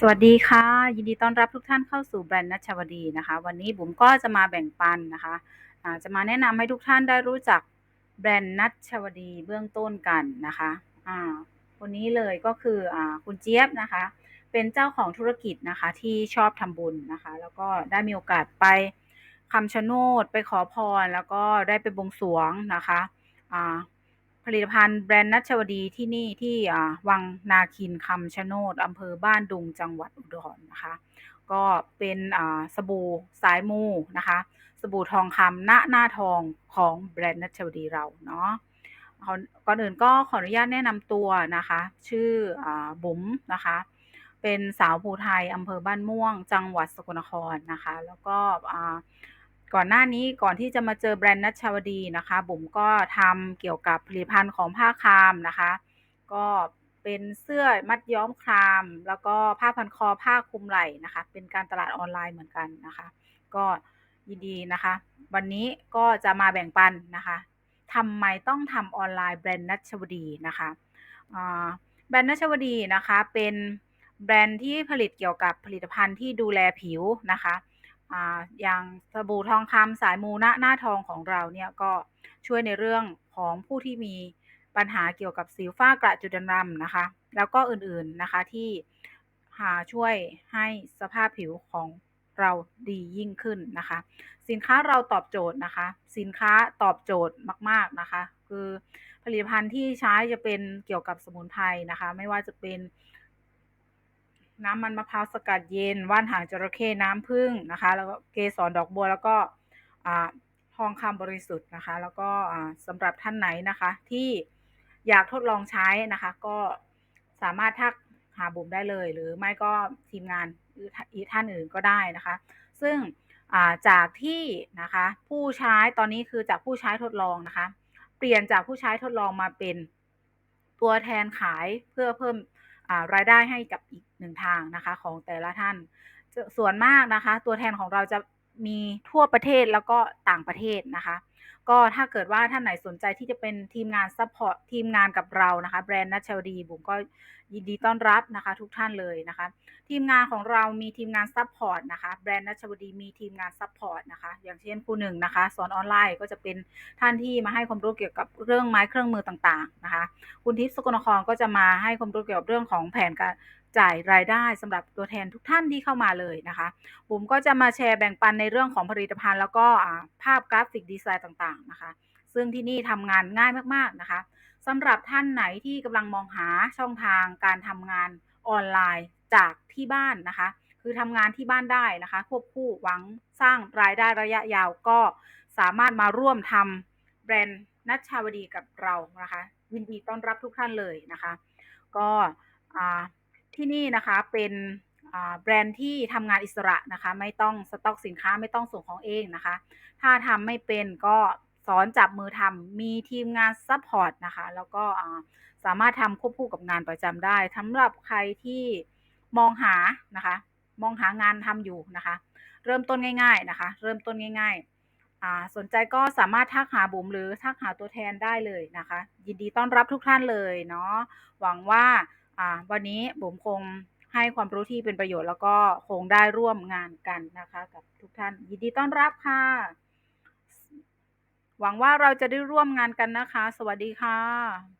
สวัสดีค่ะ ยินดีต้อนรับทุกท่านเข้าสู่แบรนด์นัชวดีนะคะ วันนี้บุ๋มก็จะมาแบ่งปันนะคะอ่าจะมาแนะนำให้ทุกท่านได้รู้จักแบรนด์นัชวดีเบื้องต้นกันนะคะอ่าคนนี้เลยก็คืออคุณเจี๊ยบนะคะ เป็นเจ้าของธุรกิจนะคะที่ชอบทำบุญนะคะ แล้วก็ได้มีโอกาสไปคำชะโนดไปขอพร แล้วก็ได้ไปบวงสรวงนะคะอ่า ผลิตภัณฑ์แบรนด์นัชวดีที่นี่ที่วังนาคินคำชะโนดอำเภอบ้านดุงจังหวัดอุดรนะคะ ก็เป็นสบู่สายมูนะคะ สบู่ทองคำหน้าหน้าทองของแบรนด์นัชวดีเราเนาะก่อนอื่นก็ขออนุญาตแนะนำตัวนะคะ ชื่ออบุ๋มนะคะ เป็นสาวภูไทยอำเภอบ้านม่วง จังหวัดสกลนครนะคะ แล้วก็ ก่อนหน้านี้ก่อนที่จะมาเจอแบรนด์นัชวดีนะคะบุ๋มก็ทำเกี่ยวกับผลิตภัณฑ์ของผ้าครามนะคะ ก็เป็นเสื้อมัดย้อมคราม แล้วก็ผ้าพันคอผ้าคลุมไหล่นะคะ เป็นการตลาดออนไลน์เหมือนกันนะคะ ก็ยินดีนะคะ วันนี้ก็จะมาแบ่งปันนะคะทำไมต้องทำออนไลน์แบรนด์นัชวดีนะคะแบรนด์นัชวดีนะคะเป็นแบรนด์ที่ผลิตเกี่ยวกับผลิตภัณฑ์ที่ดูแลผิวนะคะ อย่างสบู่ทองคำสายมูหน้าหน้าทองของเราเนี่ยก็ช่วยในเรื่องของผู้ที่มีปัญหาเกี่ยวกับสิวฝ้ากระจุดดำนะคะ แล้วก็อื่นๆนะคะที่หาช่วยให้สภาพผิวของเราดียิ่งขึ้นนะคะ สินค้าเราตอบโจทย์นะคะ สินค้าตอบโจทย์มาก ๆนะคะ คือผลิตภัณฑ์ที่ใช้จะเป็นเกี่ยวกับสมุนไพรนะคะ ไม่ว่าจะเป็น น้ำมันมะพร้าวสกัดเย็น ว่านหางจระเข้น้ำผึ้งนะคะ แล้วก็เกสรดอกบัวแล้วก็ทองคำบริสุทธิ์นะคะ แล้วก็สำหรับท่านไหนนะคะ ที่อยากทดลองใช้นะคะ ก็สามารถทักหาบุ๋มได้เลย หรือไม่ก็ทีมงานอีท่านอื่นก็ได้นะคะ ซึ่งาจากที่นะคะผู้ใช้ตอนนี้คือจากผู้ใช้ทดลองนะคะ เปลี่ยนจากผู้ใช้ทดลองมาเป็นตัวแทนขายเพื่อเพิ่ม รายได้ให้กับอีกหนึ่งทางนะคะของแต่ละท่าน ส่วนมากนะคะ ตัวแทนของเราจะ มีทั่วประเทศแล้วก็ต่างประเทศนะคะ ก็ถ้าเกิดว่าท่านไหนสนใจที่จะเป็นทีมงานซัพพอร์ตทีมงานกับเรานะคะ แบรนด์นัชวดีบุ๋มก็ยินดีต้อนรับนะคะ ทุกท่านเลยนะคะ ทีมงานของเรามีทีมงานซัพพอร์ตนะคะ แบรนด์นัชวดีมีทีมงานซัพพอร์ตนะคะ อย่างเช่นครูหนึ่งนะคะ สอนออนไลน์ก็จะเป็นท่านที่มาให้ความรู้เกี่ยวกับเรื่องไม้เครื่องมือต่างๆนะคะ คุณทิพย์สกลนครก็จะมาให้ความรู้เกี่ยวกับเรื่องของแผนการ จ่ายรายได้สำหรับตัวแทนทุกท่านที่เข้ามาเลยนะคะบุ๋มก็จะมาแชร์แบ่งปันในเรื่องของผลิตภัณฑ์ แล้วก็ภาพกราฟิกดีไซน์ต่างๆนะคะ ซึ่งที่นี่ทำงานง่ายมากๆนะคะสำหรับท่านไหนที่กำลังมองหาช่องทางการทำงานออนไลน์จากที่บ้านนะคะ คือทำงานที่บ้านได้นะคะ ควบคู่หวังสร้างรายได้ระยะยาวก็สามารถมาร่วมทำแบรนด์นัชชาวดีกับเรานะคะยินดีต้อนรับทุกท่านเลยนะคะ ก็อ่า ที่นี่นะคะเป็นแบรนด์ที่ทำงานอิสระนะคะ ไม่ต้องสต็อกสินค้าไม่ต้องส่งของเองนะคะ ถ้าทำไม่เป็นก็สอนจับมือทำมีทีมงานซัพพอร์ตนะคะ แล้วก็สามารถทำควบคู่กับงานประจำได้สำหรับใครที่มองหานะคะ มองหางานทำอยู่นะคะ เริ่มต้นง่าย ๆนะคะ เริ่มต้นง่ายๆอ่าสนใจก็สามารถทักหาบุ๋มหรือทักหาตัวแทนได้เลยนะคะ ยินดีต้อนรับทุกท่านเลยเนาะหวังว่า อ่าวันนี้ผมคงให้ความรู้ที่เป็นประโยชน์แล้วก็คงได้ร่วมงานกันนะคะ กับทุกท่านยินดีต้อนรับค่ะ หวังว่าเราจะได้ร่วมงานกันนะคะ สวัสดีค่ะ